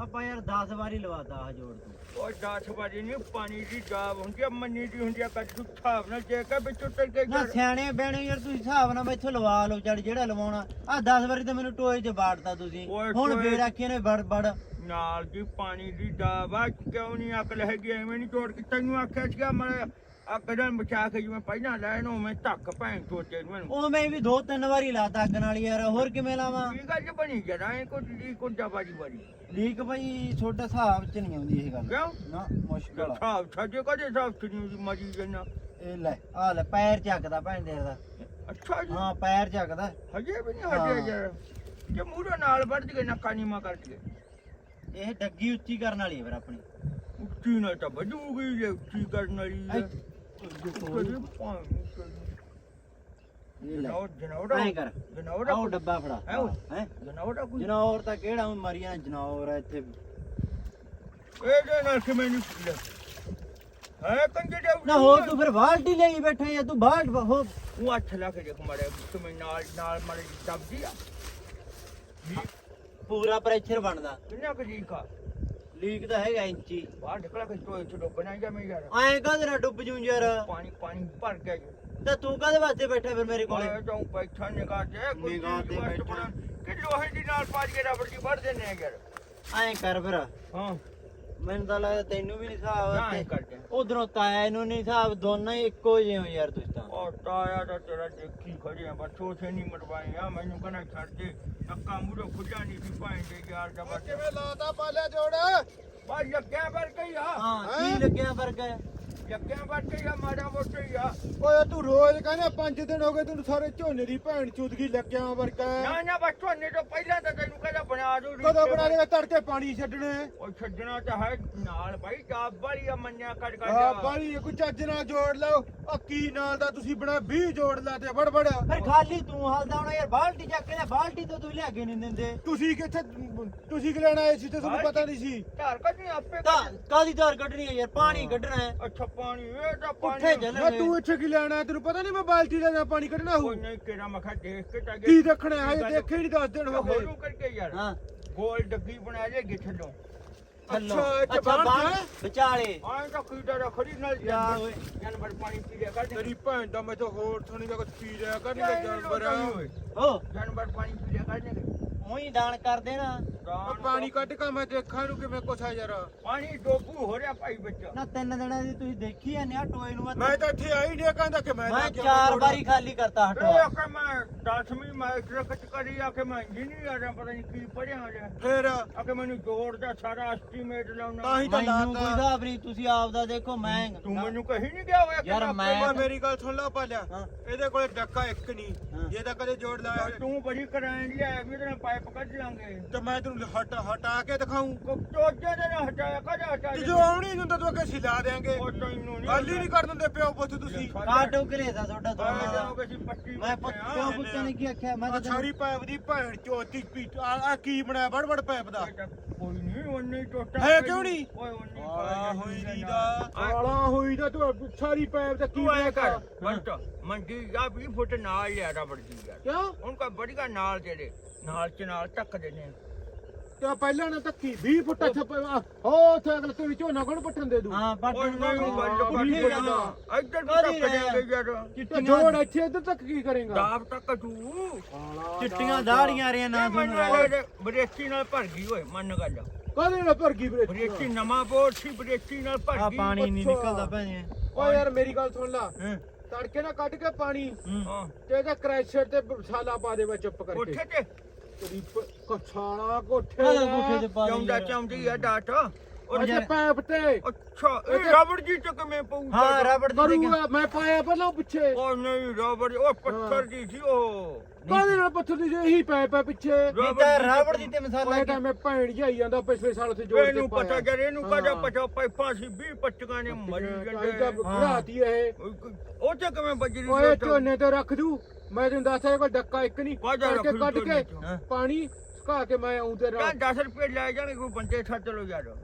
ਆਪਾਂ ਯਾਰ 10 ਵਾਰੀ ਲਵਾਤਾ ਆ ਜੋੜ ਤੂੰ। ਉਹ 10 ਵਾਰੀ ਨਹੀਂ ਪਾਣੀ ਦੀ ਜਾਬ ਹੁੰਦੀ ਆ ਮੰਨੀ ਦੀ ਹੁੰਦੀ ਆ ਕੱਟ ਹਿਸਾਬ ਨਾਲ ਜੇ ਕੇ ਵਿੱਚ ਉੱਤਰ ਕੇ ਨਾ ਸਿਆਣੇ ਬਹਿਣੇ ਯਾਰ ਤੁਸੀਂ ਹਿਸਾਬ ਨਾਲ ਮੈਥੋਂ ਲਵਾ ਲਓ ਚੜ ਜਿਹੜਾ ਲਵਾਉਣਾ। ਆ 10 ਵਾਰੀ ਤਾਂ ਮੈਨੂੰ ਟੋਏ 'ਚ ਬਾੜਤਾ ਤੁਸੀਂ। ਹੁਣ ਆਖੀਆਂ ਨੇ ਵੜ ਵੜ। ਨਾਲ ਦੀ ਪਾਣੀ ਦੀ ਜਾਬ ਆ ਕਿਉਂ ਨਹੀਂ ਅਕਲ ਹੈਗੀ? ਐਵੇਂ ਨਹੀਂ ਤੋੜ ਕੇ ਤੈਨੂੰ ਆਖਿਆ ਸੀਗਾ ਮੈਂ ਅਕੜਾਂ ਬਚਾ ਕੇ ਜਿਵੇਂ ਪਹਿਲਾਂ ਲੈਣ ਮੈਂ ਧੱਕ ਭੈਣ ਚੋਤੇ ਨੂੰ ਇਹਨੂੰ। ਉਹ ਮੈਂ ਵੀ ਦੋ ਤਿੰਨ ਵਾਰੀ ਲਾਤਾ ਅੱਗ ਨਾਲ ਯਾਰ ਹੋਰ ਕਿਵੇਂ ਲਾਵਾਂ? ਕੀ ਗੱਲ ਬਣੀ ਜਰਾ ਇਹ ਕੋਈ ਦੀ ਕੋਈ ਦਵਾਜੀ ਵਾਰੀ ਲੀਕ ਭਾਈ ਛੋਟਾ ਹਿਸਾਬ 'ਚ ਨਹੀਂ ਆਉਂਦੀ ਇਹ ਗੱਲ। ਕਿਉਂ? ਨਾ ਮੁਸ਼ਕਲ ਆ। ਸਾਬ ਛੱਡੇ ਕਦੇ ਸਾਬ ਚਣੀ ਦੀ ਮਜੀ ਜਨਾ। ਇਹ ਲੈ ਆ ਲੈ ਪੈਰ ਚੱਕਦਾ ਭੈਣ ਦੇ ਦਾ। ਅੱਛਾ ਜੀ। ਹਾਂ ਪੈਰ ਚੱਕਦਾ। ਹਜੇ ਵੀ ਨਹੀਂ ਹਾਂ। ਹਜੇ ਯਾਰ। ਜੇ ਮੂਹਰੇ ਨਾਲ ਵੱਢ ਕੇ ਨੱਕਾ ਨੀਮਾ ਕਰ ਕੇ ਇਹ ਡੱਗੀ ਉੱਚੀ ਕਰਨ ਵਾਲੀ ਹੈ ਫਿਰ ਆਪਣੀ। ਉੱਚੀ ਨਾਲ ਤਾਂ ਵੱਜੂਗੀ ਜੇ ਉੱਚੀ ਕਰਨ ਵਾਲੀ ਹੈ ਇਹ ਲੈ। ਜਨਾਵਰ ਜਨਾਵਰ ਐਂ ਕਰ। ਜਨਾਵਰ ਆਹ ਡੱਬਾ ਫੜਾ। ਐ ਓਏ। ਹੈ? ਜਨਾਵਰ ਕੋਈ ਜਨੌਰ ਤਾਂ ਕਿਹੜਾ ਹੁਣ ਮਰੀਆਂ ਜਨੌਰ ਆ ਇੱਥੇ? ਇਹਦੇ ਨਾਲ ਕਿਵੇਂ ਨਹੀਂ ਲੈ ਹੈ ਕੰਜੇ ਦੇ ਨਾ ਹੋਰ ਤੂੰ ਫਿਰ ਬਾਲਟੀ ਲਈ ਬੈਠਾ ਜਾਂ ਤੂੰ ਬਾਲਟ ਹੋ ਉਹ ਅੱਠ ਲੱਖ ਦੇ ਕਮਾਰੇ ਤੁਮੇ ਨਾਲ ਨਾਲ ਮਾਰੇ ਦਬਦੀ ਆ? ਪੂਰਾ ਪ੍ਰੈਸ਼ਰ ਬਣਦਾ। ਕਿੰਨਾ ਕੁ ਜੀ ਕਾ ਲੀਕ ਤਾਂ ਹੈਗਾ ਇੰਚੀ। ਬਾਹਰ ਨਿਕਲ ਕੇ ਟੋਏ ਚ ਡੁੱਬ ਨਾ ਜਾ ਮੈਂ ਯਾਰ। ਐਂ ਕਾਹਦੇ ਨਾਲ ਡੁੱਬ ਜੂੰ ਯਾਰ? ਪਾਣੀ ਪਾਣੀ ਭਰ ਗਿਆ ਜੀ। ਤੇ ਤੂੰ ਕਾਹਦੇ ਵਾਸਤੇ ਬੈਠਾ ਫਿਰ ਮੇਰੇ ਕੋਲੇ? ਮੈਂ ਤਾਂ ਬੈਠਾ ਨਿਗਾਹ ਤੇ ਕੋਈ ਨਿਗਾਹ ਤੇ ਬੈਠਾ। ਬਣਾ- ਕਿ ਲੋਹੇ ਦੀ ਨਾਲ ਪਾਜ ਕੇ ਰਬੜ ਦੀ ਵੱਢ ਦਿੰਨੇ ਆ ਯਾਰ। ਐਂ ਕਰ ਫਿਰ। ਹਾਂ। ਮੈਨੂੰ ਤਾਂ ਲੱਗਦਾ ਤੈਨੂੰ ਵੀ ਨਹੀਂ ਹਿਸਾਬ ਨਾ ਤੇ ਉਧਰੋਂ ਤਾਇਆ ਨੂੰ ਨਹੀਂ ਹਿਸਾਬ ਦੋਨਾਂ ਹੀ ਇੱਕੋ ਜਿਹੇ ਹੋ ਯਾਰ ਤੁਸੀਂ ਤਾਂ। ਉਹ ਤਾਇਆ ਦਾ ਤੇਰਾ ਦੇਖੀ ਖੜੀ ਆ ਬਸ ਉਥੇ ਨਹੀਂ ਮਰਵਾਏ ਆ ਮੈਨੂੰ ਕਹਿੰਦਾ ਛੱਡ ਦੇ। ਨੱਕਾ ਮੂਰੋ ਖੁੱਜਾ ਨਹੀਂ ਸੀ ਭਾਈ ਦੇ ਯਾਰ ਦਾ ਕਿਵੇਂ ਲਾਤਾ ਪਾਲਿਆ ਜੋੜ? ਬਸ ਯੱਕਿਆਂ ਵਰ ਗਈ ਆ। ਹਾਂ? ਕੀ ਲੱਗਿਆ ਵਰਗਾ? ਯੱਕਿਆਂ ਵਰ ਗਈ ਆ ਮਾੜਾ ਮੋਟਾ ਹੀ ਆ। ਓਏ ਤੂੰ ਰੋਜ਼ ਕਹਿੰਦਾ ਪੰਜ ਦਿਨ ਹੋ ਗਏ ਤੈਨੂੰ ਸਾਰੇ ਝੋਨੇ ਦੀ ਭੈਣ ਚੁਦਗੀ ਲੱਗਿਆ ਵਰਗਾ। ਨਾ ਨਾ ਬਸ ਝੋਨੇ ਤੋਂ ਪਹਿਲਾਂ ਤਾਂ ਤੈਨੂੰ ਕਹਿੰਦਾ ਬਣਾ ਦੋ ਕਦੋਂ ਬਣਾ ਦੇਗਾ? ਤੜਕੇ ਪਾਣੀ ਛੱਡਣੇ ਉਹ ਛੱਡਣਾ ਤਾਂ ਹੈ ਨਾਲ ਭਾਈ ਜਾਬ ਵਾਲੀ ਆ ਮੰਨਿਆ ਕੱਢ ਕੱਢ ਆ ਬਾਲੀ ਕੋਈ ਚੱਜ ਨਾਲ ਜੋੜ ਲਓ। ਆ ਕੀ ਨਾਲ ਦਾ ਤੁਸੀਂ ਬਣਾ 20 ਜੋੜ ਲਾ ਤੇ ਵੜ ਵੜ ਫਿਰ ਖਾਲੀ ਤੂੰ ਹਲਦਾ ਹੋਣਾ ਯਾਰ ਬਾਲਟੀ ਚੱਕ ਕੇ ਲੈ ਬਾਲਟੀ ਤੋਂ ਤੂੰ ਲਿਆ ਕੇ ਨਹੀਂ ਦਿੰਦੇ। ਤੁਸੀਂ ਕਿੱਥੇ ਤੁਸੀਂ ਕਿ ਲੈਣ ਆਏ ਸੀ ਤੇ ਤੁਹਾਨੂੰ ਪਤਾ ਨਹੀਂ ਸੀ। ਧਾਰ ਕੱਢਣੀ ਆਪੇ ਤਾਂ ਕਾਦੀ ਧਾਰ ਕੱਢਣੀ ਹੈ ਯਾਰ? ਪਾਣੀ ਕੱਢਣਾ ਹੈ। ਅੱਛਾ ਪਾਣੀ ਇਹ ਤਾਂ ਪੁੱਠੇ ਪਾਣੀ ਚੱਲ ਨਾ ਤੂੰ ਇੱਥੇ ਕੀ ਲੈਣ ਤੈਨੂੰ ਪਤਾ ਨਹੀਂ ਮੈਂ ਬਾਲਟੀ ਦਾ ਪਾਣੀ ਕੱਢਣਾ ਹੋਊ ਕੋਈ ਨਹੀਂ ਕਿਹੜਾ ਮਖਾ ਦੇਖ ਕੇ ਤਾਂ ਕੀ ਦੇਖਣਾ ਹੈ ਦੇਖੇ ਹੀ ਨਹੀਂ 10 ਦਿਨ ਹੋ ਗਏ ਹੋਰੂ ਕਰਕੇ ਯਾਰ ਹਾਂ ਗੋਲ ਡੱਬੀ ਬਣਾ ਲੈ ਗਿੱਠਲੋਂ ਥੱਲੋਂ ਅੱਛਾ, ਅੱਛਾ ਹੈ? ਵਿਚਾਲੇ ਆਏ ਤਾਂ ਕੀ ਦਾ ਖੜੀ ਨਾਲ ਜਾ ਓਏ। ਜਾਨਵਰ ਪਾਣੀ ਪੀ ਲਿਆ ਕਰਦੇ ਤੇਰੀ ਭੈਣ ਦਾ ਮੈਂ ਤਾਂ ਹੋਰ ਥਣੀ ਦਾ ਕੁਝ ਪੀ ਲਿਆ ਕਰਨਗੇ ਜਾਨਵਰ ਓ ਜਾਨਵਰ ਪਾਣੀ ਪੀ ਲਿਆ ਕਰਦੇ ਉਹੀ ਦਾਨ ਕਰਦੇ ਨਾ ਆ ਪਾਣੀ ਕੱਢ ਕੇ ਮੈਂ ਦੇਖਾਂ ਨੂੰ ਕਿਵੇਂ ਕੁਛ ਆ ਯਾਰ। ਪਾਣੀ ਡੋਬੂ ਹੋ ਰਿਹਾ ਭਾਈ ਵਿੱਚ। ਨਾ ਤਿੰਨ ਦਿਨਾਂ ਦੀ ਤੁਸੀਂ ਦੇਖੀ ਐ ਨਿਆ ਟੋਏ ਨੂੰ ਮੈਂ ਤਾਂ ਇੱਥੇ ਆਈ ਨਹੀਂ ਕਹਿੰਦਾ ਕਿ ਮੈਂ ਮੈਂ ਚਾਰ। ਵਾਰੀ ਖਾਲੀ ਕਰਤਾ ਹਟਵਾ ਮੈਂ 10ਵੀਂ ਮੈਟ੍ਰਿਕ ਚ ਕਰੀ ਆਖੇ ਮੈਂ ਇੰਜੀਨੀਅਰ ਆ ਪਤਾ ਨਹੀਂ ਕੀ ਪੜਿਆ ਹੋ ਫੇਰ ਆਖੇ ਮੈਨੂੰ ਜੋੜ ਦਾ ਸਾਰਾ ਐਸਟੀਮੇਟ ਲਾਉਣਾ। ਤਾਂ ਹੀ ਤਾਂ ਮੈਨੂੰ ਕੋਈ ਲਾਤਾ ਨਹੀਂ ਤੁਸੀਂ ਆਪ ਦਾ ਦੇਖੋ ਮੈਂ ਤੂੰ ਮੈਨੂੰ ਕਹੀ ਨਹੀਂ ਗਿਆ ਹੋਇਆ ਯਾਰ ਮੈਂ ਮੈਂ ਮੇਰੀ ਗੱਲ ਸੁਣ ਲਾ ਪਾਲਿਆ ਹਾਂ। ਇਹਦੇ ਕੋਲੇ ਡੱਕਾ ਇੱਕ ਹਾਂ। ਨਹੀਂ ਜੇ ਤਾਂ ਕਦੇ ਜੋੜ ਲਾਇਆ ਤੂੰ ਬੜੀ ਕਰਾਂ ਲਿਆ ਵੀ ਤੇਰੇ ਪਾਈਪ ਕੱਢ ਲਾਂਗੇ। ਤੇ ਮੈਂ ਤੈਨੂੰ ਹਟ ਹਟਾ ਕੇ ਦਿਖਾਉਂ ਚੋਜੇ ਦੇ ਨਾ ਹਟਾਇਆ ਕਦੇ ਤੇ ਜੋ ਆਉਣੀ ਹੁੰਦਾ ਤੂੰ ਅੱਗੇ ਸਿਲਾ ਦੇਾਂਗੇ ਉਹ ਤੈਨੂੰ ਨਹੀਂ ਗੱਲ ਹੀ ਨਹੀਂ ਕਰ ਦਿੰਦੇ ਪਿਓ ਪੁੱਤ ਤੁਸੀਂ। ਕਾਟੋ ਕਰੇ ਦਾ ਤੁਹਾਡਾ ਦੋਨਾਂ ਦਾ ਆਹ ਅਸੀਂ ਪੱਟੀ ਮੈਂ ਪੁੱਛਿਆ ਪੁੱਛਿਆ ਨੇ ਕੀ ਆਖਿਆ ਮੈਂ ਆ ਤਾਂ ਸਾਰੀ ਪੈਪ ਦੀ ਭੈਣ ਚੋਤੀ ਪੀ ਆ ਆ ਕੀ ਬਣਾਇਆ ਬੜ ਬੜ ਪੈਪ ਦਾ? ਕੋਈ ਨਹੀਂ ਉਹਨੇ ਟੋਟਾ ਹੈ ਕਿਉਂ ਨਹੀਂ? ਓਏ ਉਹਨੇ ਆ ਹੋਈ ਦੀ ਦਾ। ਆ- ਕਾਲਾ ਹੋਈ ਦਾ ਤੂੰ ਸਾਰੀ ਪੈਪ ਦਾ ਕੀ ਤੂੰ ਐ ਕਰ। ਬਣਾਇਆ ਬੰਟ ਮੰਡੀ ਜਾ 20 ਫੁੱਟ ਨਾਲ ਲਿਆ ਦੀ ਯਾਰ। ਕਿਉਂ? ਉਹਨਾਂ ਕਾ ਬੜੀਗਾ ਨਾਲ ਤੇਰੇ ਨਾਲ ਚ ਨਾਲ ਟੱਕ ਦੇਣੇ ਤੇ ਪਹਿਲਾਂ ਨਾ ਧੱਕੀ 20 ਫੁੱਟ ਅੱਛਾ ਹੋ ਉੱਥੇ ਅਗਲੇ ਤੇ ਝੋਨਾ ਕੋਣ ਪੱਟਣ ਦੇ ਦੂ। ਹਾਂ ਓਏ ਪੱਟਣ ਨਹੀਂ ਪੁੱਠੀ ਆ। ਇੱਧਰ ਰਹਿ? ਦੇਂਗੇ ਯਾਰ। ਤੇ ਜੋੜ ਇੱਥੇ ਇੱਧਰ ਤੱਕ ਕੀ ਕਰੇਗਾ? ਦਾਬ ਟੱਕ ਤੂੰ ਚਿੱਟੀਆਂ ਦਾੜੀਆਂ ਰਿਆਂ ਨਾ ਲੱਗਦਾ ਬਰੇਤੀ ਨਾਲ ਭਰ ਗਈ ਓਏ ਮੰਨ ਗੱਲ। ਕਾਹਦੇ ਨਾਲ ਭਰ ਗਈ ਬਰੇਤੀ ਬਰੇਤੀ ਨਵਾਂ ਬੋਰ ਸੀ ਬਰੇਤੀ ਨਾਲ ਭਰ ਆ ਗਈ। ਪਾਣੀ ਨਹੀਂ। ਨਿਕਲਦਾ ਭੈਣੇ ਓ ਯਾਰ ਮੇਰੀ ਗੱਲ ਸੁਣ ਲਾ। ਹਾਂ। ਤੜਕੇ ਨਾ ਕੱਢ ਕੇ ਪਾਣੀ ਹਾਂ। ਤੇ ਇਹਦਾ ਕ੍ਰੈਸ਼ਰ ਤੇ ਮਸਾਲਾ ਪਾ ਦੇ ਵਿੱਚ ਚੁੱਪ ਕਰਕੇ। ਉੱਥੇ ਤੇ ਤੇਰੀ ਪ- ਕਛਾਲਾ ਕੋਠੇ ਆਹ ਦਾ। ਗੁੱਠੇ ਚ ਪਾ ਦੇ ਚਾਉਂਦਾ ਯਾਰ। ਚਾਉਂਦੀ ਆ ਡਾਟ। ਉਹ ਅੱਛਾ ਪੈਪ ਤੇ। ਅੱਛਾ ਇਹ ਰਬੜ ਜੀ ਚ ਕਿਵੇਂ ਪਊ ਹਾਂ ਰਬੜ ਦੀ ਤੇ ਕਰੂਗਾ ਮੈਂ ਪਾਇਆ ਪਹਿਲਾਂ ਪਿੱਛੇ। ਉਹ ਨਹੀਂ ਰਬੜ ਉਹ ਪੱਥਰ ਦੀ ਸੀ ਉਹ। ਕਾਹਦੇ ਨਾਲ ਪੱਥਰ ਦੀ ਜਿਹੀ ਪੈਪ ਹੈ ਪਿੱਛੇ। ਨਹੀਂ ਤਾਂ ਰਬੜ ਦੀ ਤੇ ਮਸਾਲਾ ਉਹ ਕੀ? ਟਾਈਮ ਮੈਂ ਭੈਣ ਜਾਈ ਜਾਂਦਾ ਪਿਛਲੇ ਸਾਲ ਉੱਥੇ ਜੋੜ ਕੇ ਇਹਨੂੰ ਪਤਾ ਪਾਇਆ। ਜਰ ਇਹਨੂੰ ਕਦਾ ਹਾਂ। ਪਤਾ? ਪਾਈਪਾਂ ਸੀ 20 ਪੱਟੀਆਂ ਨੇ ਮਰੀ ਜਾਂਦੇ। ਇਹ? ਉਹ ਤੇ ਕਿਵੇਂ ਬਜਰੀ ਓਏ ਝੋਨੇ ਤੇ ਰੱਖ ਦੂ। ਮੈਂ ਤੈਨੂੰ ਦੱਸਿਆ ਕੋਈ ਡੱਕਾ ਇੱਕ ਨਹੀਂ। ਕਰਕੇ ਰੱਖ ਕੱਢ ਦੂ ਕੇ? ਪਾਣੀ ਸੁਕਾ ਕੇ ਮੈਂ ਆਉਂ ਤੇ ਤਾਂ 10 ਰੁਪਏ ਲੈ ਜਾਣਗੇ ਕੋਈ ਬੰਦੇ ਛੱਡ ਲੋ ਯਾਰ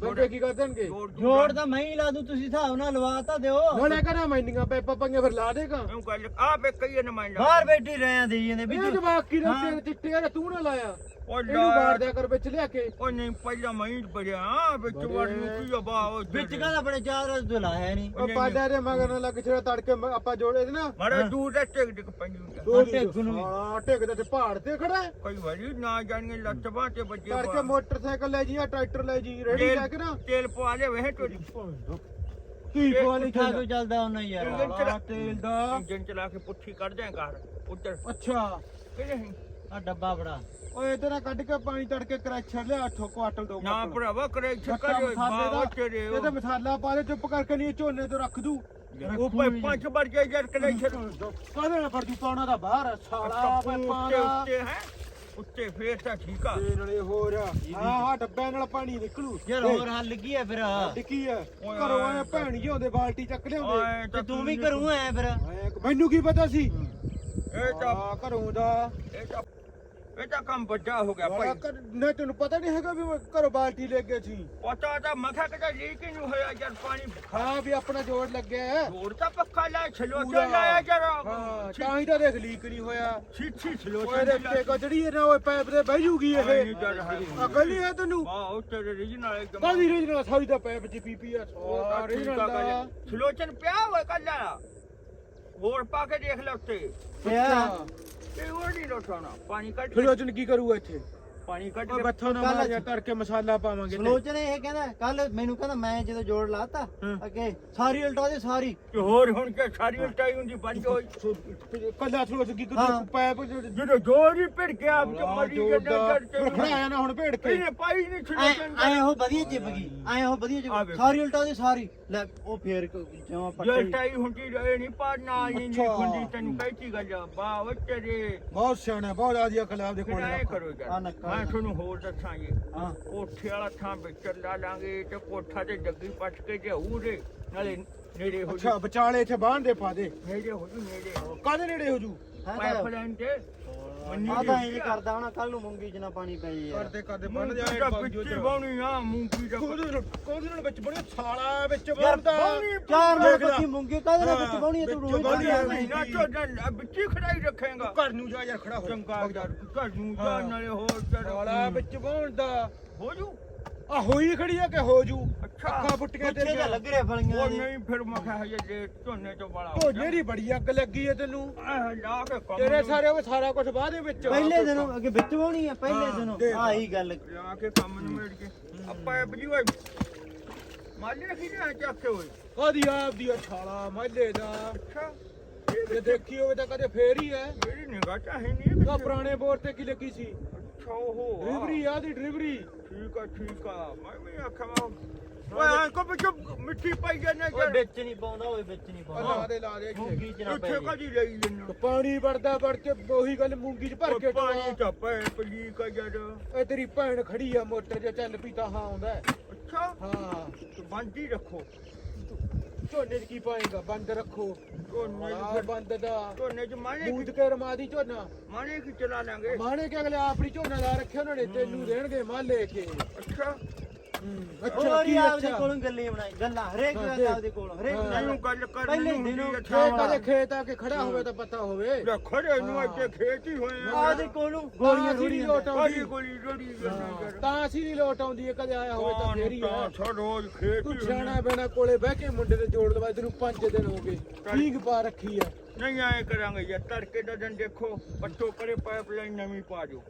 ਬੰਦੇ ਕੀ ਕਰ ਦੇਣਗੇ? ਜੋੜ ਦੂੰ ਤਾਂ ਮੈਂ ਹੀ ਲਾ ਦੂੰ ਤੁਸੀਂ ਹਿਸਾਬ ਨਾਲ ਲਵਾ ਤਾਂ ਦਿਓ। ਨਾਲੇ ਕਰਾਂ ਮੈਂਡੀਆਂ ਪੈਪਾਂ ਪਈਆਂ ਫਿਰ ਲਾ ਦੇਗਾ। ਗੱਲ ਆ ਕਈ ਨਮਾਇੰਦਾ ਬਾਹਰ ਬੈਠੀ ਰਹਿਆਂ ਦੇਈ ਜਾਂਦੇ ਵੀ ਇਹ ਤੂੰ- ਜਵਾਕ ਕੀ ਹਾਂ। ਰਸਤੇ ਚਿੱਟੇ ਆ ਤੂੰ ਨਾ ਲਾਇਆ। ਉਹ ਇਹਨੂੰ ਲੈ। ਬਾੜ ਦਿਆ ਕਰ ਵਿੱਚ ਲਿਆ ਕੇ। ਉਹ ਨਹੀਂ ਪਹਿਲਾਂ ਮੈਂ ਹੀ ਬੜਿਆ ਵਿੱਚ ਵੜ ਨੂੰ ਕੀ ਬਾ ਉਹ ਵਿੱਚ ਕਾਹਦਾ ਬੜੇ ਚਾਰ ਰੋਜ਼ ਤੋਂ ਲਾਇਆ ਨਹੀਂ। ਉਹ ਪਾਡਾ ਦੇ ਮਗਰ ਨਾਲ ਲੱਗ ਛੜਾ ਤੜਕੇ ਮ- ਆਪਾਂ ਜੋੜੇ ਦੇ ਨਾ। ਮਾਰੇ ਦੂਰ ਦਾ ਟਿਕ ਟਿਕ ਪੈਂਦੀ ਹੁੰਦਾ ਦੋ ਢਿੱਗ ਨੂੰ ਵੀ। ਹਾਂ ਢਿੱਗ ਦੇ ਤੇ ਪਹਾੜ ਤੇ ਖੜਾ ਹੈ। ਕਈ ਵਾਰੀ ਨਾ ਜਾਣਗੇ ਲੱਤ ਬਾਹ ਤੇ ਬੱਜੇ ਤੜਕੇ ਮੋਟਰਸਾਈਕਲ ਲੈ ਜੀ ਜਾਂ ਟਰੈਕਟਰ ਲੈ ਜੀ ਰੇੜੀ ਜਾ ਕੇ ਨਾ। ਤੇਲ ਪਵਾ ਲੈ ਵੇ ਟੋੜੀ ਕੀ ਇਹ ਪਵਾਲੀ ਪੁੱਠਾ ਤੋਂ ਚੱਲਦਾ ਉਹਨਾਂ ਯਾਰ? ਇੰਜਨ ਚਲਾ ਤੇਲ ਦਾ। ਇੰਜਨ ਚਲਾ ਕੇ ਪੁੱਠੀ ਕੱਢ ਦਿਆਂ ਘਰ ਉੱਧਰ। ਅੱਛਾ। ਕਿਹੜੇ ਸੀ? ਆ ਡੱਬਾ ਬੜਾ। ਓਏ ਇਧਰ ਕੱਢ ਕੇ ਪਾਣੀ ਤੜਕੇ ਕਰੈਕਸ਼ਰ ਲਿਆ ਠੋ ਕੁਆਟਲ ਦੋ ਨਾ ਕੁਆਟਲ। ਭਰਾਵਾ ਕਰੇ ਛੱਕਾ ਛੱਕਾ ਜੋ ਮਸਾਲੇ ਬਾਹ ਦਾ ਤੇਰੇ ਇਹ ਤੇ ਮਸਾਲਾ ਪਾ ਦੇ ਚੁੱਪ ਕਰਕੇ ਨਹੀਂ ਝੋਨੇ ਤੋਂ ਰੱਖ ਦੂ। ਉਹ ਪੈ ਪੰਜ ਵੜ ਕੇ ਯਾਰ ਕਰੇ ਛੱਡ ਕਾਹਦੇ ਨਾਲ ਫੜ ਦੂ? ਪਾਉਣਾ ਦਾ ਬਾਹਰ ਆ, ਸਾਲਾ ਪੈਪਾਂ ਉੱਤੇ ਦਾ ਉੱਤੇ ਹੈ? ਉੱਤੇ ਫੇਰ ਤਾਂ ਠੀਕ ਆ। ਇਹ ਨਾਲੇ ਹੋਰ ਆ। ਆਹ ਡੱਬਿਆਂ ਨਾਲ ਪਾਣੀ ਨਿਕਲੂ। ਯਾਰ ਹੋਰ ਹੱਲ ਕੀ ਹੈ ਫਿਰ? ਡਿੱਕੀ ਆ। ਓਏ ਘਰੋਂ ਆਏ ਆਏ ਭੈਣ ਜੀ ਆਉਂਦੇ ਬਾਲਟੀ ਚੱਕ ਲਿਆਉਂਦੇ। ਤੇ ਤੂੰ ਵੀ ਘਰੋਂ ਆਇਆ ਫਿਰ? ਆਏ, ਮੈਨੂੰ ਕੀ ਪਤਾ ਸੀ? ਇਹ ਤਾਂ ਆ ਘਰੋਂ ਦਾ। ਇਹ ਤਾਂ ਇਹ ਤਾਂ ਕੰਮ ਵੱਡਾ ਹੋ ਗਿਆ ਭਾਈ। ਘਰ- ਨਾ ਤੈਨੂੰ ਪਤਾ ਨਹੀਂ ਹੈਗਾ ਵੀ ਮੈਂ ਘਰੋਂ ਬਾਲਟੀ ਲੈ ਕੇ ਸੀ ਪਤਾ ਤਾਂ ਮਖਾ ਕਿਤਾ ਲੀਕ ਹੀ ਨਹੀਂ ਹੋਇਆ ਯਾਰ ਪਾਣੀ ਹਾਂ ਵੀ ਆਪਣਾ ਜੋੜ ਲੱਗਿਆ ਹੈ। ਹੋਰ ਤਾਂ ਪੱਕਾ ਲੈ ਛਲੋ ਪੂਰਾ। ਕੇ ਲਾਇਆ ਜਰਾ। ਹਾਂ ਤਾਂ ਹੀ ਤਾਂ ਦੇਖ ਲੀਕ ਨਹੀਂ ਹੋਇਆ। ਛਿੱਛੀ ਛਲੋ ਓਏ ਦੇ ਉੱਤੇ ਇਹ ਨਾ ਓਏ ਪੈਪ ਦੇ ਬਹਿ ਜੂਗੀ ਇਹ। ਅਕਲ ਨਹੀਂ ਹੈ ਤੈਨੂੰ। ਵਾਹ ਉਹ ਤੇਰੇ ਰੀਜਨਲ ਇੱਕ ਕਾਦੀ ਰੀਜਨਲ ਸਾਰੀ ਦਾ ਪੈਪ ਚ ਪੀਪੀ ਆ ਰੀਜਨਲ ਦਾ ਛਲੋਚਨ ਪਿਆ ਹੋਇਆ ਕੱਲਾ ਹੋਰ ਪਾ ਕੇ ਦੇਖ ਲੈ ਉੱਤੇ। ਪਿਆ। ਨਹੀਂ ਪਾਣੀ ਉਹ ਕੀ ਕਰੂਗਾ ਇੱਥੇ? ਪਾਣੀ ਕੱਢ ਓਏ ਕੇ ਬੱਥੋਂ ਨਾ ਮਾਰਿਆ ਤੜਕੇ ਮਸਾਲਾ ਪਾਵਾਂਗੇ ਤੇ। ਸਲੋਚਨ ਇਹ ਕਹਿੰਦਾ ਕੱਲ ਮੈਨੂੰ ਕਹਿੰਦਾ ਮੈਂ ਜਦੋਂ ਜੋੜ ਲਾਤਾ ਅੱਗੇ ਸਾਰੀ ਉਲਟਾ ਦੇ ਸਾਰੀ। ਤੇ ਹੋਰ ਹੁਣ ਕਿ ਸਾਰੀ ਉਲਟਾਈ ਹੁੰਦੀ ਬੰਦ ਹੋਈ। ਕੱਲਾ ਥਰੋ ਕੀ ਹਾਂ। ਕਰੂ ਪੈਪ ਜਦੋਂ ਜੋਰ ਹੀ ਭਿੜ ਗਿਆ ਆਪ ਤੇ ਮਰੀ ਜੰਨਾ ਫਿਰ ਖੜਾਇਆ ਨਾ ਹੁਣ ਭੇੜ ਕੇ। ਇਹਨੇ ਪਾਈ ਨਹੀਂ ਐ ਉਹ ਵਧੀਆ ਚਿਪ ਗਈ ਐ ਉਹ ਵਧੀਆ ਚਿਪ ਵੇਖ। ਸਾਰੀ ਉਲਟਾ ਦੇ ਸਾਰੀ। ਲੈ ਉਹ ਫੇਰ ਜਮਾ ਜੇ ਪੱਟੀ ਟਾਈ ਹੁੰਦੀ ਰਹੇ ਨਹੀਂ ਪਰ ਨਾ ਨਹੀਂ ਅੱਛਾ। ਹੁੰਦੀ ਤੈਨੂੰ ਕਹਿਤੀ ਗੱਲ ਆ? ਬਾ ਉਹ ਤੇਰੇ। ਬਹੁਤ ਸਿਆਣਾ ਬਹੁਤ ਆਦੀ ਅਕਲ ਆਪਦੇ ਫਿਰ ਕੋਲ ਐ ਕਰੋ ਆ ਯਾਰ ਨੱਕਾ ਮੈਂ ਤੁਹਾਨੂੰ ਹੋਰ ਦੱਸਾਂਗੇ ਹਾਂ। ਕੋਠੇ ਵਾਲਾ ਥਾਂ ਵਿੱਚ ਲਾ ਲਾਂਗੇ ਤੇ ਕੋਠਾ ਤੇ ਜੱਗੀ ਪੱਟ ਕੇ ਜਾਊ ਦੇ ਨਾਲੇ ਨੇੜੇ ਹੋ ਅੱਛਾ ਜੂ। ਵਿਚਾਲੇ ਇੱਥੇ ਬਾਹਣ ਦੇ ਪਾ ਦੇ। ਨੇੜੇ ਹੋ ਜੂ ਨੇੜੇ ਕਾਹਦੇ ਨੇੜੇ ਹੋ ਜੂ? ਪਾਈਪ ਲਾਈਨ ਤੇ। ਆ ਤਾਂ ਇਹ ਕਰਦਾ ਹੋਣਾ ਕੱਲ ਨੂੰ ਮੂੰਗੀ ਚ ਨਾ ਪਾਣੀ ਪੈ ਜੇ ਯਾਰ। ਕਰਦੇ ਕਰਦੇ ਬੰਨ ਜਾ ਵਿੱਚ ਬਾਉਣੀ ਆ ਮੂੰਗੀ ਦਾ ਕੋਹਦੇ ਨਾਲ ਕੋਹਦੇ ਨਾਲ ਵਿੱਚ ਬੜੇ ਸਾਲਾ ਵਿੱਚ ਯਾਰ ਬੰਦਾ ਚਾਰ ਮਣ ਦੇਖ ਲੈ। ਪੱਤੀ ਮੂੰਗੀ ਕਾਹਦੇ ਨਾਲ ਵਿੱਚ ਬਾਉਣੀ ਤੂੰ ਰੋਜ਼ ਬਾਉਣੀ ਨਾ ਚੋਦਨ ਵਿੱਚ ਖੜਾਈ ਰੱਖੇਗਾ। ਘਰ ਨੂੰ ਜਾ ਯਾਰ ਖੜਾ ਹੋ। ਚੰਗਾ ਘਰ ਨੂੰ ਜਾ। ਨਾਲੇ ਹੋਰ ਸਾਲਾ ਵਿੱਚ ਬਾਉਣ ਦਾ? ਹੋ ਜੂ। ਆ ਹੋਈ ਖੜੀ ਆ ਕਿ ਹੋ ਜੂ? ਅੱਖਾਂ ਤਾਂ ਤੇਰੀਆਂ। ਲੱਗ ਰਿਹਾ ਫਲੀਆਂ ਉਹ। ਨਹੀਂ ਫਿਰ ਮੈਂ ਕਿਹਾ ਹਜੇ ਜੇ ਝੋਨੇ ਤੋਂ ਵਾਲਾ ਝੋਨੇ ਦੀ ਬੜੀ ਅੱਗ ਲੱਗੀ ਹੈ ਤੈਨੂੰ। ਆਹ ਲਾ ਕੇ ਕੰਮ ਤੇਰੇ ਸਾਰੇ ਉਹ ਸਾਰਾ ਕੁਝ ਬਾਅਦ ਦੇ ਵਿੱਚ। ਪਹਿਲੇ ਦਿਨੋਂ ਅੱਗੇ ਵਿੱਚ ਬਾਉਣੀ ਹੈ ਪਹਿਲੇ ਦਿਨੋਂ। ਦੇਖ। ਆਹੀ ਗੱਲ। ਲਾ ਕੇ ਕੰਮ ਨੂੰ ਮੇੜ ਕੇ। ਆਪਾਂ ਇਹ ਬਜੀ ਓਏ ਮਾਲੀ ਰੱਖੀ ਨਾ ਚੱਕ ਕੇ ਓਏ? ਕਾਦੀ ਆਪ ਦੀ ਛਾਲਾ ਮੱਲੇ ਦਾ। ਅੱਛਾ। ਜੇ ਦੇਖੀ ਹੋਵੇ ਤਾਂ ਕਦੇ ਫੇਰ ਹੀ ਹੈ। ਮੇਰੀ ਨਿਗਾਹ ਚ ਹੈ ਨਹੀਂ ਆ ਪੁਰਾਣੇ ਬੋਰ ਤੇ ਕੀ ਲੱਗੀ ਸੀ? ਅੱਛਾ ਉਹ ਡਿਲੀਵਰੀ ਆ ਦੀ ਡਿਲੀਵਰੀ। ਠੀਕ ਆ ਠੀਕ ਆ। ਮੈਂ ਵੀ ਆਖਾਂ ਮੈਂ ਓਏ ਆਂ ਕੋ ਵਿੱਚ ਮਿੱਟੀ ਪਾਈ ਜਾਂਦੇ ਓਏ ਯਾਰ। ਵਿੱਚ ਨਹੀਂ ਪਾਉਂਦਾ ਓਏ ਵਿੱਚ ਨਹੀਂ ਲਾ ਪਾਉਂਦਾ ਦੇ ਲਾ ਦੇ ਇੱਥੇ ਮੂੰਗੀ ਚ ਨਾ ਇੱਥੇ ਕਦੀ ਲਈ ਜੰਨੂ? ਪਾਣੀ ਵੜਦਾ ਵੜ ਕੇ ਉਹੀ ਗੱਲ ਮੂੰਗੀ ਚ ਭਰ ਕੇ ਪਾਣੀ ਟੋਆ ਚ ਪੈ ਪਲੀ ਕਾ ਜੜ ਇਹ ਤੇਰੀ ਭੈਣ ਖੜੀ ਆ ਮੋਟਰ ਜੇ ਚੱਲ ਪਈ ਤਾਂ ਹਾਂ ਆਉਂਦਾ। ਹੈ। ਅੱਛਾ। ਹਾਂ। ਤੇ ਬੰਦੀ ਰੱਖੋ। ਝੋਨੇ 'ਚ ਕੀ ਪਾਏਗਾ? ਬੰਦ ਰੱਖੋ। ਝੋਨੇ ਚ ਫਿਰ ਬੰਦ ਦਾ। ਝੋਨੇ ਚ ਮਾਣੇ ਬੂਦ ਕੇ ਰਮਾ ਦੀ ਝੋਨਾ। ਮਾਣੇ ਕੀ ਚਲਾ ਲਾਂਗੇ। ਮਾਣੇ ਕੇ ਅਗਲੇ ਆਪਣੀ ਝੋਨਾ ਲਾ ਰੱਖਿਆ ਉਹਨਾਂ ਨੇ ਤੈਨੂੰ ਦੇਣਗੇ ਮਾਲ ਲੈ ਕੇ। ਅੱਛਾ। ਅੱਛਾ ਹੋਰ ਕੀ ਹੀ ਆਪਦੇ ਅੱਛਾ? ਕੋਲੋਂ ਗੱਲਾਂ ਬਣਾਈ ਗੱਲਾਂ ਹਰੇਕ ਹਾਂ, ਗੱਲ ਦੇਖ। ਆਪਦੇ ਕੋਲੋਂ ਹਰੇਕ ਹਾਂ। ਗੱਲ ਮੈਨੂੰ ਗੱਲ ਕਰਨੀ ਪਹਿਲੇ ਹੁੰਦੀ ਦਿਨੋਂ ਹੈ ਜੇ ਛਾਵਾਂ। ਕਦੇ ਖੇਤ ਆ ਕੇ ਖੜਾ ਹੋਵੇ ਤਾਂ ਪਤਾ ਹੋਵੇ। ਲੈ ਖੜੇ ਨੂੰ ਹਾਂ। ਇੱਥੇ ਖੇਤ ਹੀ ਹੋਏ ਆ। ਆਪਦੇ ਕੋਲੋਂ ਗੋਲੀਆਂ ਅਸੀਂ ਨਹੀਂ ਲੋਟ ਆਉਂਦੀ ਕਾਲੀ ਗੋਲੀ ਰੋੜੀ ਹਾਂ, ਤਾਂ ਅਸੀਂ ਨਹੀਂ ਲੋਟ ਆਉਂਦੀ ਹੈ ਕਦੇ ਆਇਆ ਹੋਵੇ ਤਾਂ ਫੇਰ ਹੀ ਆ। ਸਾ ਰੋਜ਼ ਖੇਤ ਤੂੰ ਹੀ ਸਿਆਣਾ ਬੈਣਾ ਕੋਲੇ ਬਹਿ ਕੇ ਮੁੰਡੇ ਦੇ ਜੋੜ ਲਵਾ ਤੈਨੂੰ 5 ਦਿਨ ਹੋ ਗਏ। ਠੀਕ ਪਾ ਰੱਖੀ ਆ। ਨਹੀਂ ਆਏ ਕਰਾਂਗੇ ਯਾਰ ਤੜਕੇ ਦਾ ਦਿਨ ਦੇਖੋ ਪੱਟੋ ਕਰੇ ਪਾਈਪਲਾਈਨ ਨਵੀਂ ਪਾ ਦਿਓ।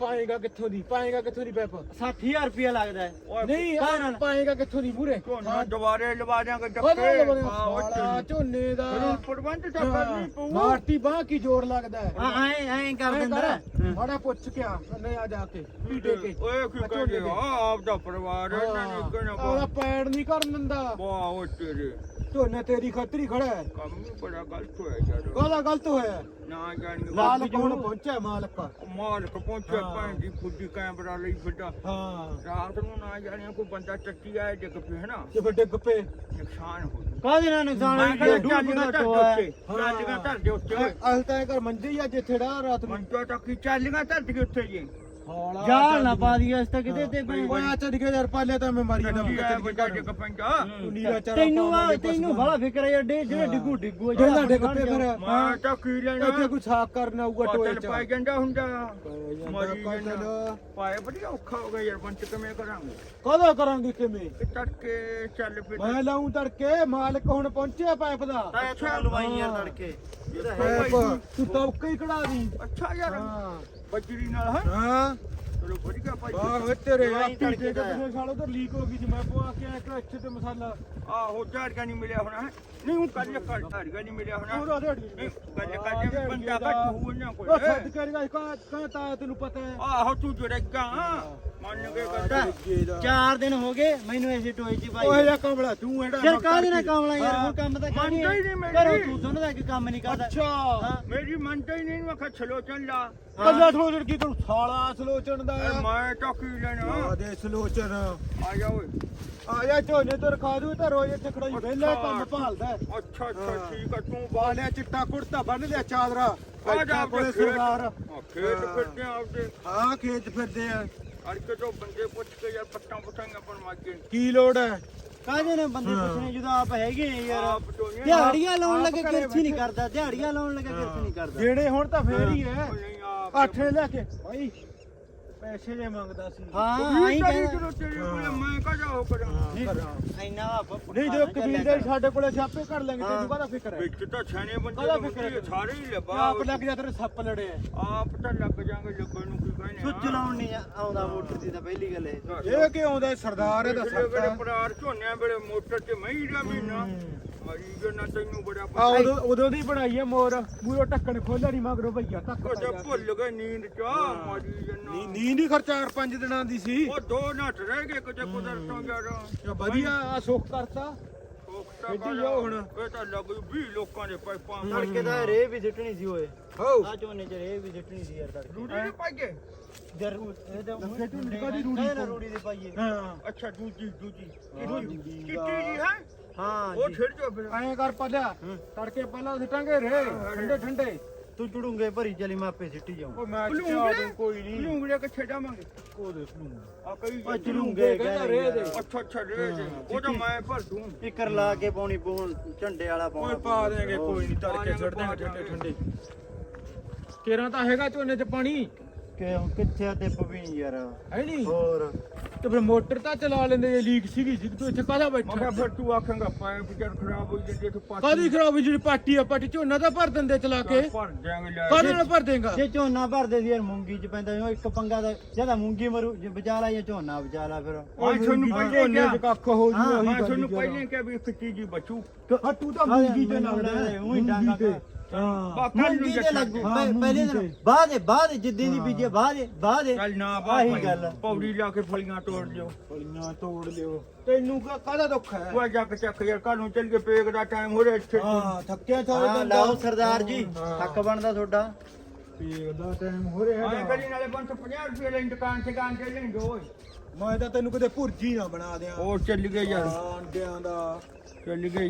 ਪਾਏਗਾ ਕਿੱਥੋਂ ਦੀ? ਪਾਏਗਾ ਕਿੱਥੋਂ ਦੀ ਪੈਪ? 60000 ਰੁਪਇਆ ਲੱਗਦਾ ਹੈ। ਨਹੀਂ ਨਾਲ? ਪਾਏਗਾ ਕਿੱਥੋਂ ਦੀ ਮੂਰੇ? ਝੋਨਾ ਦੁਬਾਰੇ ਲਵਾ ਦਿਆਂਗੇ ਉਹਦੇ ਡੱਕੇ ਬਣੇ ਹਾਂ, ਉਹ ਸਾਲਾ ਚੱਲੀ। ਝੋਨੇ ਦਾ। ਪ੍ਰਬੰਧ ਤਾਂ ਕਰਨੀ ਪਊ। ਮਾਰਟੀ ਬਾਹ ਕੀ ਜੋੜ ਲੱਗਦਾ ਹੈ? ਹਾਂ ਐਂ ਐਂ ਕਰ ਦਿੰਦਾ। ਮਾੜਾ ਪੁੱਛ ਕੇ ਆ ਨਹੀਂ ਆ ਜਾ ਕੇ ਪੀਟੇ ਕੇ। ਓਏ ਕੀ ਕਹਿੰਦੇ ਆ ਆਪ ਦਾ ਪਰਿਵਾਰ ਹੈ ਨੇ ਕਹਿਣਾ ਉਹਦਾ ਪੈੜ ਨਹੀਂ ਕਰਨ ਦਿੰਦਾ। ਵਾਹ ਉਹ ਤੇਰੇ। ਝੋਨੇ ਤੇਰੀ ਖਤਰੀ ਖੜਾ ਹੈ। ਕੰਮ ਵੀ ਬੜਾ ਗਲਤ ਹੋਇਆ ਯਾਰ। ਕਾਹਦਾ ਗਲਤ ਹੋਇਆ? ਨਾ ਜਾਣੀ ਮਾਲਕ ਹੁਣ ਪਹੁੰਚਿਆ ਮਾਲਕ? ਮਾਲਕ ਪਹੁੰਚਿਆ ਹਾਂ। ਭੈਣ ਦੀ ਫੁੱਡੀ ਕੈਮਰਾ ਲਈ ਫਿਰਦਾ ਹਾਂ। ਰਾਤ ਨੂੰ ਨਾ ਜਾਣੇ ਕੋਈ ਬੰਦਾ ਚੱਟੀ ਆਏ ਡਿੱਗ ਪਏ ਹਨਾ ਤੇ ਵੱਡੇ ਗੱਪੇ ਨੁਕਸਾਨ ਹੋ ਜੂ ਕਾਹਦੇ ਨਾਲ ਨੁਕਸਾਨ ਮੈਂ ਹੋਇਆ? ਕਹਿੰਦਾ ਚਾਲੀਆਂ ਦਾ ਧਰ ਦੇ ਉੱਤੇ। ਚਾਲੀਆਂ ਧਰ ਦੇ ਉੱਤੇ। ਅਲ ਤਾਂ ਕਰ ਮੰਜੇ ਹੀ ਆ ਜਿੱਥੇ ਡਾ ਰਾਤ ਨੂੰ। ਮੰਚੋ ਤਾਂ ਕੀ ਚਾਲੀਆਂ ਧਰ ਦੇ ਉੱਤੇ ਜੀ। ਜਾਲ ਨਾ ਪਾ ਦੀ ਇਸ ਤਾਂ ਕਿਤੇ ਤੇ ਭੈਣ ਓਏ ਆ ਚੱਲ ਕੇ ਯਾਰ ਪਾਲੇ ਤਾਂ ਮੈਂ ਮਾਰੀ ਜਾਂਦਾ ਨੀਲਾ ਚਾਰਾ ਤੈਨੂੰ ਆ ਤੈਨੂੰ ਬੜਾ ਫਿਕਰ ਹੈ ਏਡੇ ਜਿਹੜੇ ਡਿੱਗੂ ਡਿੱਗੂ ਜਿਹੜਾ ਡਿੱਗ ਪਏ ਫਿਰ ਮੈਂ ਤਾਂ ਕੀ ਲੈਣਾ? ਇੱਥੇ ਕੋਈ ਸਾਕ ਕਰਨਾ ਆਊਗਾ ਟੋਏ ਚ। ਪਾਈ ਜਾਂਦਾ ਹੁੰਦਾ। ਮਰੀ। ਜਾਂਦਾ। ਪਾਏ ਬੜੀ ਔਖਾ ਹੋ ਗਿਆ ਯਾਰ ਬੰਚ ਕਿਵੇਂ ਕਰਾਂਗੇ? ਕਦੋਂ ਕਰਾਂਗੇ ਕਿਵੇਂ? ਕਿ ਤੜਕੇ ਚੱਲ ਫਿਰ। ਮੈਂ ਲਾਉਂ ਤੜਕੇ ਮਾਲਕ ਹੁਣ ਪਹੁੰਚਿਆ ਪਾਈਪ ਦਾ। ਇੱਥੋਂ ਲਵਾਈ ਯਾਰ ਤੜਕੇ। ਤੂੰ ਤੌਕੇ ਹੀ ਕਢਾ ਦੀ। ਅੱਛਾ ਯਾਰ। ਬੱਜਰੀ ਨਾਲ ਹੈ? ਹਾਂ। ਚਲੋ ਵਧੀਆ ਭਾਈ। ਵਾਹ ਵੇ ਤੇਰੇ ਆਪੀ ਤੜਕੇ ਤੇ ਦਾ। ਕਿਤੇ ਸਾਲ ਉਧਰ ਲੀਕ ਹੋ ਗਈ ਸੀ। ਮੈਂ ਪਵਾ ਕੇ ਆਇਆ ਇੱਕ ਇੱਥੇ ਤੇ ਮਸਾਲਾ। ਆਹੋ ਝਾੜਕਾ ਨਹੀਂ ਮਿਲਿਆ ਹੋਣਾ ਹੈ? ਨਹੀਂ ਉਹ ਕੱਲ ਕੱਲ ਝਾੜਕਾ ਨਹੀਂ ਮਿਲਿਆ ਹੋਣਾ। ਪੂਰਾ ਨਹੀਂ, ਗੱਲ ਕਰਦੇ ਬੰਦਾ ਬੱਟੂ ਉਹਨਾਂ ਕੋਲ ਉਹ ਸੱਦ ਕਰੇਗਾ ਕਾ ਕਾ ਤਾਂ ਤੈਨੂੰ ਪਤਾ ਹੈ। ਆਹੋ ਤੂੰ ਜੜੇਗਾ ਮੰਨ ਕੇ ਗੱਲ ਚਾਰ ਦਿਨ ਹੋ ਗਏ ਮੈਨੂੰ ਐਸੇ ਟੋਏ 'ਚ ਪਾਈ ਓਏ ਜਾ ਕਮਲਾ ਤੂੰ ਐਡਾ ਫਿਰ ਕਾਹਦੇ ਨਾਲ ਕਾਮਲਾ ਯਾਰ? ਹੁਣ ਕੰਮ ਤਾਂ ਕਰਨੀ ਹੀ ਨਹੀਂ ਮੇਰੀ। ਘਰੋਂ ਤੂੰ ਦੋਨੋਂ ਦਾ ਇੱਕ ਕੰਮ ਨਹੀਂ ਕਰਦਾ? ਅੱਛਾ ਹਾਂ। ਮੇਰੀ ਮੰਨਦਾ ਹੀ ਨਹੀਂ ਮੈਂ ਚਲੋ ਚੱਲ ਲਾ। ਕੱਲਾ ਸਲੋਚਣ ਕੀ ਤੂੰ ਸਾਲਾ ਸਲੋਚਣ ਦਾ ਮੈਂ ਤਾਂ ਕੀ ਲੈਣਾ? ਆ ਦੇ ਸਲੋਚਣ। ਆ ਜਾ ਓਏ। ਆ ਜਾ ਝੋਨੇ ਤੇ ਰਖਾ ਦੂ ਤੇ ਰੋਜ਼ ਇੱਥੇ ਖੜਾਈ। ਵਿਹਲਾ ਕੰਮ ਭਾਲਦਾ ਹੈ। ਅੱਛਾ ਅੱਛਾ ਹਾਂ। ਠੀਕ ਆ ਤੂੰ ਪਾ ਲਿਆ ਚਿੱਟਾ ਕੁੜਤਾ ਬੰਨ ਲਿਆ ਚਾਦਰਾ। ਆ ਜਾ ਕੋਲੇ ਸਰਦਾਰ ਖੇਤ। ਫਿਰਦੇ ਆਪਦੇ। ਹਾਂ ਖੇਤ ਫਿਰਦੇ ਆ। ਅੜਕੇ ਤੋਂ ਬੰਦੇ ਪੁੱਛ ਕੇ ਯਾਰ ਪੱਟਾਂ ਪੁੱਟਾਂਗੇ ਪਰ ਮਾਗੇ ਕੀ ਲੋੜ ਹੈ? ਕਾਹਦੇ ਨੇ ਬੰਦੇ ਪੁੱਛਣੇ ਜਦੋਂ ਆਪ ਹੈਗੇ ਆ ਯਾਰ? ਆਪ ਤੋਂ ਨਹੀਂ ਦਿਹਾੜੀਆਂ ਲਾਉਣ ਲੱਗੇ ਕਿਰਚ ਨਹੀਂ ਕਰਦਾ ਦਿਹਾੜੀਆਂ ਲਾਉਣ ਲੱਗੇ ਕਿਰਚ ਨਹੀਂ ਕਰਦਾ। ਜਿਹੜੇ ਹੁਣ ਤਾਂ ਫੇਰ ਹੀ ਹੈ। ਨਹੀਂ ਆਪ ਲੈ ਕੇ। ਭਾਈ ਪੈਸੇ ਜੇ ਮੰਗਦਾ ਸੀ। ਹਾਂ ਆਈ ਕਹਿੰਦਾ। ਤੇਰੇ ਕੋਲ ਮੈਂ ਕਾ ਜਾਓ ਕਰਾਂ। ਇੰਨਾ ਆਪ ਨਹੀਂ ਜਦੋਂ ਕਬੀਲਦਾਰ ਸਾਡੇ ਕੋਲੇ ਛਾਪੇ ਕਰ ਲੈਂਗੇ ਤੈਨੂੰ ਕਾਹਦਾ ਫਿਕਰ ਹੈ? ਵਿੱਚ ਤਾਂ ਛਾਣੇ ਬੰਦੇ ਦੇ ਫਿਕਰ ਸਾਰੇ ਹੀ ਲੱਭਾ ਆਪ ਲੱਗ ਜਾ ਤੇਰੇ ਸੱਪ ਲੜੇ ਆ। ਆਪ ਤਾਂ ਲੱਗ ਜਾਾਂਗੇ ਲੱਗਣ ਨੂੰ ਕੀ ਕਹਿੰਦੇ ਸੁੱਚ ਲਾਉਣ ਨਹੀਂ ਆਉਂਦਾ ਮੋਟਰ ਦੀ ਤਾਂ ਪਹਿਲੀ ਗੱਲ ਇਹ। ਇਹ ਕਿ ਆਉਂਦਾ ਸਰਦਾਰ ਇਹਦਾ ਸੱਪ ਪਰਾਰ ਝੋਨਿਆਂ ਵੇਲੇ ਮੋਟਰ ਤੇ ਮਹੀਂ ਦਾ ਮਹੀਨਾ। ਮਰੀ ਜਨਾ ਤੈਨੂੰ ਬੜਾ ਆ ਪਤਾ ਉਦੋਂ ਉਦੋਂ ਦੀ ਬਣਾਈ ਹੈ ਮੋਰ। ਮੂਰੋ ਟੱਕਣ ਖੋਲਿਆ ਨਹੀਂ ਮਗਰੋਂ ਭਈਆ ਤੱਕ ਤਾਂ ਭੁੱਲ ਗਏ ਨੀਂਦ ਚ ਮਰੀ ਜਨਾ ਨੀਂਦ ਹੀ ਖਰਚਾ 4-5 ਦਿਨਾਂ ਦੀ ਸੀ। ਉਹ ਦੋ ਨੱਠ ਰਹਿ ਗਏ ਕਿਤੇ ਕੁਦਰਤੋਂ ਯਾਰ। ਵਧੀਆ ਆ ਸੁੱਖ ਕਰਤਾ। ਸੋਖਤਾ ਇੱਡੀ ਜਾਓ ਹੁਣ। ਇਹ ਤਾਂ ਲੱਗ 20 ਲੋਕਾਂ ਦੇ ਪਾਈਪਾਂ ਤੜਕੇ ਦਾ ਰੇ ਵੀ ਸਿੱਟਣੀ ਸੀ ਓਏ। ਹੋ ਆ ਝੋਨੇ ਚ ਰੇ ਵੀ ਸਿੱਟਣੀ ਸੀ ਯਾਰ ਤੜਕੇ। ਰੂੜੀ ਨਹੀਂ ਪਾਈਏ ਜਰੂਰ ਇਹ ਤਾਂ ਦੱਸੇ ਤੂੰ ਕਾਹਦੀ ਰੂੜੀ ਨਾ ਰੂੜੀ ਦੀ ਪਾਈਏ ਹਾਂ। ਅੱਛਾ ਦੂਜੀ ਦੂਜੀ। ਦਾ। ਜੀ ਹੈ? ਹਾਂ ਉਹ ਛਿੜ ਜਾ ਫਿਰ। ਐਂ ਕਰ ਪਲਿਆ ਤੜਕੇ ਪਹਿਲਾਂ ਸਿੱਟਾਂਗੇ ਰੇ ਠੰਡੇ ਠੰਡੇ। ਤੂੰ ਚੁੜੂਗੇ ਭਰੀ ਚਲੀ ਮਾਪੇ ਸਿੱਟੀ ਜਾਉਂ ਉਹ ਮੈਂ ਚਾ ਦੂੰ ਕੋਈ ਨਹੀਂ ਲੂੰਗੜੇ ਕਿੱਥੇ ਜਾਵਾਂਗੇ? ਦੇਖ ਲੂੰ ਆ ਕਈ ਉਹ। ਚੁੜੂਗੇ ਕਹਿੰਦਾ ਰੇ ਦੇ। ਅੱਛਾ ਅੱਛਾ ਰੇ ਦੇ। ਉਹ ਤਾਂ ਮੈਂ ਭਰ ਦੂੰ। ਇੱਕਰ ਲਾ ਕੇ ਪਾਉਣੀ ਪੂਣ ਝੰਡੇ ਵਾਲਾ ਪਾਉਣਾ। ਓਏ ਪਾ ਦੇਗੇ ਕੋਈ ਨਹੀਂ ਤੜਕੇ ਛੱਡ ਦੇਂਗੇ ਠੰਡੇ ਠੰਡੇ। ਕੇਰਾਂ ਤਾਂ ਹੈਗਾ ਝੋਨੇ 'ਚ ਪਾਣੀ? ਕਿੱਥੇ ਤੇ ਪਵੀ ਯਾਰ? ਹੈ ਨਹੀਂ ਹੋਰ। ਤੇ ਫਿਰ ਮੋਟਰ ਤਾਂ ਚਲਾ ਲੈਂਦੇ ਜੇ ਲੀਕ ਸੀਗੀ ਸੀ ਤੂੰ ਇੱਥੇ ਕਾਹਦਾ ਮੈਂ ਕਿਹਾ ਬੈਠਾ ਫਿਰ ਤੂੰ ਆਖਾਂਗਾ ਪਾਈਪ ਜਰ ਖਰਾਬ ਹੋਈ ਜਾਂਦੀ ਤੇ ਪਾਸ ਕਾਹਦੀ ਖਰਾਬ ਹੋਈ ਜਿਹੜੀ ਪਾਟੀ ਆ ਪਾਟੀ ਝੋਨਾ ਤਾਂ ਭਰ ਦਿੰਦੇ ਚਲਾ ਕੇ। ਭਰ ਦਿਆਂਗੇ ਲੈ। ਕਾਹਦੇ ਨਾਲ ਭਰ ਦੇਗਾ? ਜੇ ਝੋਨਾ ਭਰਦੇ ਸੀ ਯਾਰ ਮੂੰਗੀ ਚ ਪੈਂਦਾ ਉਹ ਇੱਕ ਪੰਗਾ ਦਾ ਜਿਹਦਾ ਮੂੰਗੀ ਮਰੂ ਜੇ ਬਚਾ ਲਾ ਜਾਂ ਝੋਨਾ ਬਚਾ ਲਾ ਫਿਰ। ਓਏ ਤੁਹਾਨੂੰ ਪਹਿਲੇ ਝੋਨੇ 'ਚ ਕਿਹਾ ਕੱਖ ਹੋ ਜੂ ਹਾਂ, ਉਹੀ ਮੈਂ ਤੁਹਾਨੂੰ ਹੀ ਪਹਿਲੇ ਕਿਹਾ ਵੀ ਇੱਕ ਚੀਜ਼ ਹੀ ਬਚੂ। ਹੱਟੂ ਤਾਂ ਮੂੰਗੀ ਤੇ ਲੱਗਦਾ। ਲੱਗਦਾ ਉਹੀ ਮੂੰਗੀ ਡਾਂਗਾ ਤੇ। ਕਰ। ਹਾਂ। ਬਾਕਾ ਨੂੰ ਮੂੰਗੀ ਤੇ ਲੱਗੂ। ਹਾਂ, ਪਹਿ- ਪਹਿਲੇ ਮੂੰਗੀ ਦਿਨ ਤੇ। ਬਾਅਦ ਦੇ ਬਾਅਦ ਜਿੱਦੇ ਦੀ ਬੀਜੇ ਬਾਅਦ ਦੇ ਬਾਅਦ ਦੇ। ਚੱਲ ਨਾ ਆਹੀ ਬਾਹਰ ਗੱਲ। ਪੌੜੀ ਲਾ ਕੇ ਫਲੀਆਂ ਤੋੜ ਲਿਓ। ਫਲੀਆਂ ਤੋੜ ਲਿਓ। ਤੈਨੂੰ ਕਾ- ਕਾਹਦਾ ਦੁੱਖ ਹੈ? ਉਹ ਜਾ ਕੇ ਚੱਕ ਯਾਰ ਕੱਲ ਨੂੰ ਚੱਲ ਕੇ ਪੇਕ ਦਾ ਟਾਈਮ ਹੋ ਰਿਹਾ ਇੱਥੇ ਹਾਂ ਥੱਕਿਆ ਥੋੜੇ ਹਾਂ ਲਾਓ ਸਰਦਾਰ ਜੀ ਹੱਕ ਬਣਦਾ ਤੁਹਾਡਾ। ਪੀਰ ਦਾ ਟਾਈਮ ਹੋ ਰਿਹਾ ਆਏ ਹੈਗਾ। ਕਰੀ ਨਾਲੇ 550 ਰੁਪਏ ਲੈਣ ਦੁਕਾਨ ਤੇ ਕਾਂ ਤੇ ਲੈਣ ਦੋ ਮੈਂ ਤਾਂ ਤੈਨੂੰ ਕਦੇ ਭੁਰਜੀ ਨਾ ਬਣਾ ਦਿਆਂ। ਉਹ ਚੱਲ ਗਏ ਯਾਰ। ਹਾਂ ਅੰਡਿਆਂ ਦਾ। ਚੱਲ ਗਏ